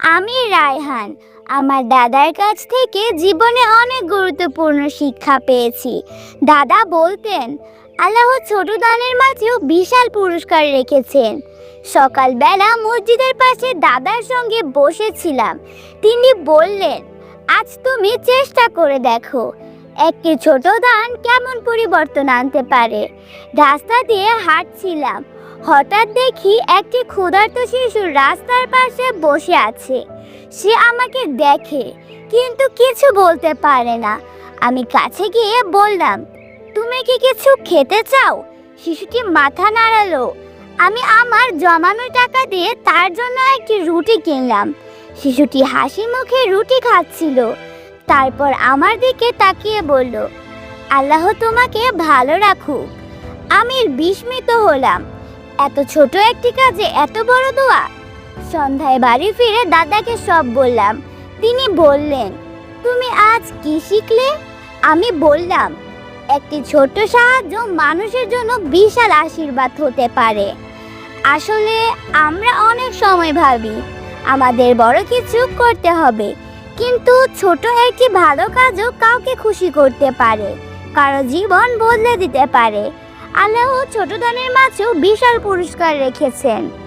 আমি রায়হান। আমার দাদার কাছ থেকে জীবনে অনেক গুরুত্বপূর্ণ শিক্ষা পেয়েছি। দাদা বলতেন, আল্লাহ ছোট দানের মাঝেও বিশাল পুরস্কার রেখেছেন। সকালবেলা মসজিদের পাশে দাদার সঙ্গে বসেছিলাম। তিনি বললেন, আজ তুমি চেষ্টা করে দেখো, একটি ছোট দান কেমন পরিবর্তন আনতে পারে? রাস্তা দিয়ে হাঁটছিলাম। হঠাৎ দেখি একটি ক্ষুধার্ত শিশু রাস্তার পাশে বসে আছে। সে আমাকে দেখে, কিন্তু কিছু বলতে পারে না। আমি কাছে গিয়ে বললাম, তুমি কি কিছু খেতে চাও? শিশুটি মাথা নাড়ালো। আমি আমার জমানো টাকা দিয়ে তার জন্য একটি রুটি কিনলাম। শিশুটি হাসি মুখে রুটি খাচ্ছিল। তারপর আমার দিকে তাকিয়ে বলল, আল্লাহ তোমাকে ভালো রাখুক। আমি বিস্মিত হলাম। এত ছোট একটি কাজে এত বড় দোয়া? সন্ধ্যায় বাড়ি ফিরে দাদাকে সব বললাম। তিনি বললেন, তুমি আজ কি শিখলে? আমি বললাম, একটি ছোট সাহায্য মানুষের জন্য বিশাল আশীর্বাদ হতে পারে। আসলে আমরা অনেক সময় ভাবি, আমাদের বড় কিছু করতে হবে। কিন্তু ছোট একটি ভালো কাজও কাউকে খুশি করতে পারে, কারও জীবন বদলে দিতে পারে। আল্লাহ ছোট দানের মাঝেও বিশাল পুরস্কার রেখেছেন।